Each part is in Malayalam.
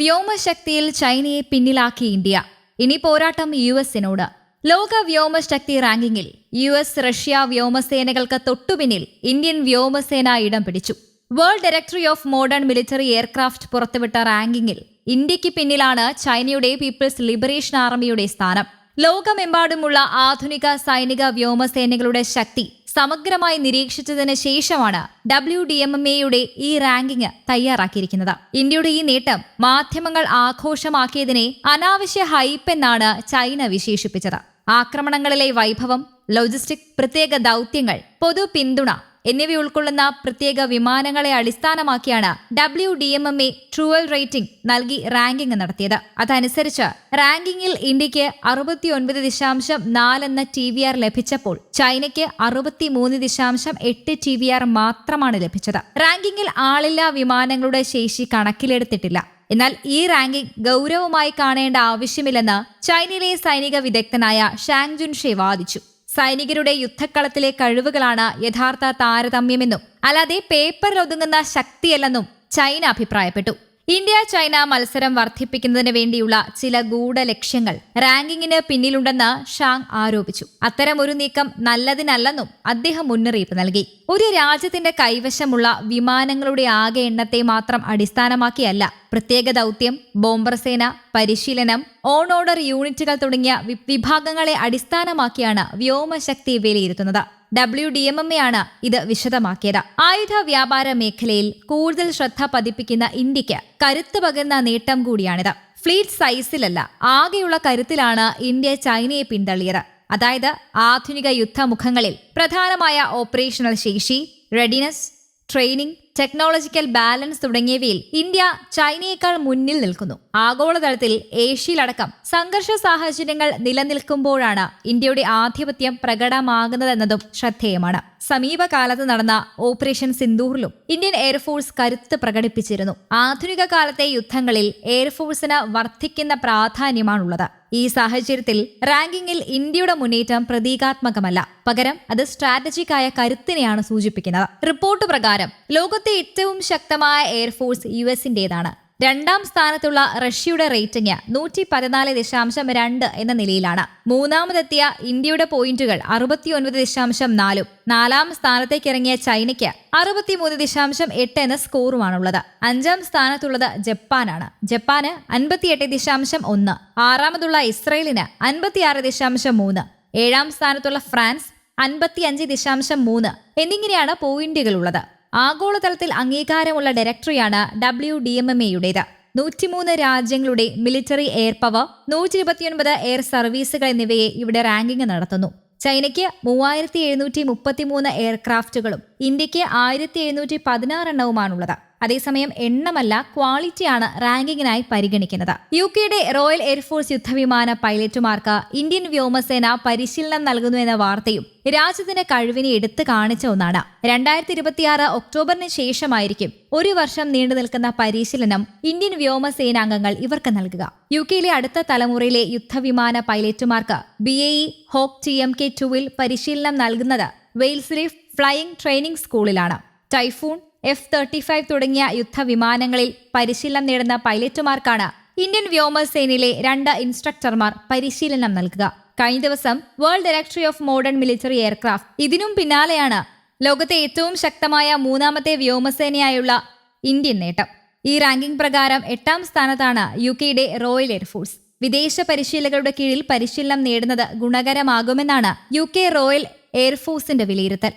വ്യോമശക്തിയിൽ ചൈനയെ പിന്നിലാക്കി ഇന്ത്യ. ഇനി പോരാട്ടം യു എസിനോട് ലോക വ്യോമശക്തി റാങ്കിങ്ങിൽ യു എസ് റഷ്യ വ്യോമസേനകൾക്ക് തൊട്ടുപിന്നിൽ ഇന്ത്യൻ വ്യോമസേന ഇടം പിടിച്ചു. World directory of modern military aircraft പുറത്തുവിട്ട റാങ്കിങ്ങിൽ ഇന്ത്യയ്ക്ക് പിന്നിലാണ് ചൈനയുടെ പീപ്പിൾസ് ലിബറേഷൻ ആർമിയുടെ സ്ഥാനം. ലോകമെമ്പാടുമുള്ള ആധുനിക സൈനിക വ്യോമസേനകളുടെ ശക്തി സമഗ്രമായി നിരീക്ഷിച്ചതിന് ശേഷമാണ് ഡബ്ല്യു ഡി എം എം എയുടെ ഈ റാങ്കിംഗ് തയ്യാറാക്കിയിരിക്കുന്നത്. ഇന്ത്യയുടെ ഈ നേട്ടം മാധ്യമങ്ങൾ ആഘോഷമാക്കിയതിനെ അനാവശ്യ ഹൈപ്പ് എന്നാണ് ചൈന വിശേഷിപ്പിച്ചത്. ആക്രമണങ്ങളിലെ വൈഭവം ലോജിസ്റ്റിക് പ്രത്യേക ദൗത്യങ്ങൾ പൊതു പിന്തുണ എന്നിവ ഉൾക്കൊള്ളുന്ന പ്രത്യേക വിമാനങ്ങളെ അടിസ്ഥാനമാക്കിയാണ് W D M M A TrueVal rating നൽകി റാങ്കിംഗ് നടത്തിയത്. അതനുസരിച്ച് റാങ്കിങ്ങിൽ ഇന്ത്യയ്ക്ക് അറുപത്തിയൊൻപത് ദശാംശം നാലെന്ന ടി വി ആർ ലഭിച്ചപ്പോൾ ചൈനയ്ക്ക് അറുപത്തിമൂന്ന് ദശാംശം എട്ട് ടി വി ആർ മാത്രമാണ് ലഭിച്ചത്. റാങ്കിങ്ങിൽ ആളില്ലാ വിമാനങ്ങളുടെ ശേഷി കണക്കിലെടുത്തിട്ടില്ല. എന്നാൽ ഈ റാങ്കിംഗ് ഗൗരവമായി കാണേണ്ട ആവശ്യമില്ലെന്ന് ചൈനയിലെ സൈനിക വിദഗ്ധനായ ഷാങ് ജുൻഷെ വാദിച്ചു. സൈനികരുടെ യുദ്ധക്കളത്തിലെ കഴിവുകളാണ് യഥാർത്ഥ താരതമ്യമെന്നും അല്ലാതെ പേപ്പറിൽ ഒതുങ്ങുന്ന ശക്തിയല്ലെന്നും ചൈന അഭിപ്രായപ്പെട്ടു. ഇന്ത്യ ചൈന മത്സരം വർദ്ധിപ്പിക്കുന്നതിന് വേണ്ടിയുള്ള ചില ഗൂഢ ലക്ഷ്യങ്ങൾ റാങ്കിങ്ങിന് പിന്നിലുണ്ടെന്ന് ഷാങ് ആരോപിച്ചു. അത്തരം ഒരു നീക്കം നല്ലതിനല്ലെന്നും അദ്ദേഹം മുന്നറിയിപ്പ് നൽകി. ഒരു രാജ്യത്തിന്റെ കൈവശമുള്ള വിമാനങ്ങളുടെ ആകെ എണ്ണത്തെ മാത്രം അടിസ്ഥാനമാക്കിയല്ല പ്രത്യേക ദൗത്യം ബോംബർ സേന പരിശീലനം ഓൺ ഓർഡർ യൂണിറ്റുകൾ തുടങ്ങിയ വിഭാഗങ്ങളെ അടിസ്ഥാനമാക്കിയാണ് വ്യോമശക്തി വിലയിരുത്തുന്നത്. ഡബ്ല്യു ഡി എം എം എയാണ് ഇത് വിശദമാക്കിയത്. ആയുധ വ്യാപാര മേഖലയിൽ കൂടുതൽ ശ്രദ്ധ പതിപ്പിക്കുന്ന ഇന്ത്യയ്ക്ക് കരുത്ത് പകരുന്ന നേട്ടം കൂടിയാണിത്. ഫ്ലീറ്റ് സൈസിലല്ല ആകെയുള്ള കരുത്തിലാണ് ഇന്ത്യ ചൈനയെ പിന്തള്ളിയത്. അതായത് ആധുനിക യുദ്ധമുഖങ്ങളിൽ പ്രധാനമായ ഓപ്പറേഷണൽ ശേഷി റെഡിനസ് ട്രെയിനിങ് ടെക്നോളജിക്കൽ ബാലൻസ് തുടങ്ങിയവയിൽ ഇന്ത്യ ചൈനയേക്കാൾ മുന്നിൽ നിൽക്കുന്നു. ആഗോളതലത്തിൽ ഏഷ്യയിലടക്കം സംഘർഷ സാഹചര്യങ്ങൾ നിലനിൽക്കുമ്പോഴാണ് ഇന്ത്യയുടെ ആധിപത്യം പ്രകടമാകുന്നതെന്നതും ശ്രദ്ധേയമാണ്. സമീപകാലത്ത് നടന്ന ഓപ്പറേഷൻ സിന്ദൂറിലും ഇന്ത്യൻ എയർഫോഴ്സ് കരുത്ത് പ്രകടിപ്പിച്ചിരുന്നു. ആധുനിക കാലത്തെ യുദ്ധങ്ങളിൽ എയർഫോഴ്സിന് വർദ്ധിക്കുന്ന പ്രാധാന്യമാണുള്ളത്. ഈ സാഹചര്യത്തിൽ റാങ്കിങ്ങിൽ ഇന്ത്യയുടെ മുന്നേറ്റം പ്രതീകാത്മകമല്ല. പകരം അത് സ്ട്രാറ്റജിക് ആയ കരുത്തിനെയാണ് സൂചിപ്പിക്കുന്നത്. റിപ്പോർട്ട് പ്രകാരം ലോകത്തെ ഏറ്റവും ശക്തമായ എയർഫോഴ്സ് യു എസിന്റേതാണ്. രണ്ടാം സ്ഥാനത്തുള്ള റഷ്യയുടെ റേറ്റിംഗ് നൂറ്റി പതിനാല് ദശാംശം രണ്ട് എന്ന നിലയിലാണ്. മൂന്നാമതെത്തിയ ഇന്ത്യയുടെ പോയിന്റുകൾ അറുപത്തിയൊൻപത് ദശാംശം നാലും. നാലാം സ്ഥാനത്തേക്ക് ഇറങ്ങിയ ചൈനയ്ക്ക് അറുപത്തിമൂന്ന് ദശാംശം എട്ട് എന്ന സ്കോറുമാണുള്ളത്. അഞ്ചാം സ്ഥാനത്തുള്ളത് ജപ്പാനാണ്. ജപ്പാന് അൻപത്തിയെട്ട് ദശാംശം ഒന്ന്. ആറാമതുള്ള ഇസ്രയേലിന് അൻപത്തിയാറ് ദശാംശം മൂന്ന്. ഏഴാം സ്ഥാനത്തുള്ള ഫ്രാൻസ് അൻപത്തിയഞ്ച് ദശാംശം മൂന്ന്. എന്നിങ്ങനെയാണ് പോയിന്റുകളുള്ളത്. ആഗോളതലത്തിൽ അംഗീകാരമുള്ള ഡയറക്ടറിയാണ് ഡബ്ല്യു ഡി എം എം എയുടേത്. നൂറ്റിമൂന്ന് രാജ്യങ്ങളുടെ മിലിറ്ററി എയർ പവർ നൂറ്റി ഇരുപത്തിയൊൻപത് എയർ സർവീസുകൾ എന്നിവയെ ഇവിടെ റാങ്കിംഗ് നടത്തുന്നു. ചൈനയ്ക്ക് മൂവായിരത്തി എഴുന്നൂറ്റി മുപ്പത്തിമൂന്ന് എയർക്രാഫ്റ്റുകളും ഇന്ത്യയ്ക്ക് ആയിരത്തി എഴുന്നൂറ്റി പതിനാറെണ്ണവുമാണുള്ളത് അതേസമയം എണ്ണമല്ല ക്വാളിറ്റിയാണ് റാങ്കിങ്ങിനായി പരിഗണിക്കുന്നത്. യു കെയുടെ റോയൽ എയർഫോഴ്സ് യുദ്ധവിമാന പൈലറ്റുമാർക്ക് ഇന്ത്യൻ വ്യോമസേന പരിശീലനം നൽകുന്നു എന്ന വാർത്തയും രാജ്യത്തിന്റെ കഴിവിനെ എടുത്തു കാണിച്ച ഒന്നാണ്. രണ്ടായിരത്തി ഇരുപത്തിയാറ് ഒക്ടോബറിന് ശേഷമായിരിക്കും ഒരു വർഷം നീണ്ടു നിൽക്കുന്ന പരിശീലനം ഇന്ത്യൻ വ്യോമസേനാംഗങ്ങൾ ഇവർക്ക് നൽകുക. യു കെയിലെ അടുത്ത തലമുറയിലെ യുദ്ധവിമാന പൈലറ്റുമാർക്ക് B A E Hawk T M K ടുവിൽ പരിശീലനം നൽകുന്നത് വെയിൽസിലെ ഫ്ലൈയിംഗ് ട്രെയിനിംഗ് സ്കൂളിലാണ്. ടൈഫൂൺ എഫ് തേർട്ടി ഫൈവ് തുടങ്ങിയ യുദ്ധവിമാനങ്ങളിൽ പരിശീലനം നേടുന്ന പൈലറ്റുമാർക്കാണ് ഇന്ത്യൻ വ്യോമസേനയിലെ രണ്ട് ഇൻസ്ട്രക്ടർമാർ പരിശീലനം നൽകുക. കഴിഞ്ഞ ദിവസം world directory of modern military aircraft ഇതിനും പിന്നാലെയാണ് ലോകത്തെ ഏറ്റവും ശക്തമായ മൂന്നാമത്തെ വ്യോമസേനയായുള്ള ഇന്ത്യൻ നേട്ടം. ഈ റാങ്കിംഗ് പ്രകാരം എട്ടാം സ്ഥാനത്താണ് യു കെയുടെ റോയൽ എയർഫോഴ്സ് വിദേശ പരിശീലകരുടെ കീഴിൽ പരിശീലനം നേടുന്നത് ഗുണകരമാകുമെന്നാണ് യു കെ റോയൽ എയർഫോഴ്സിന്റെ വിലയിരുത്തൽ.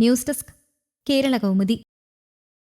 News desk Kerala Kaumudi.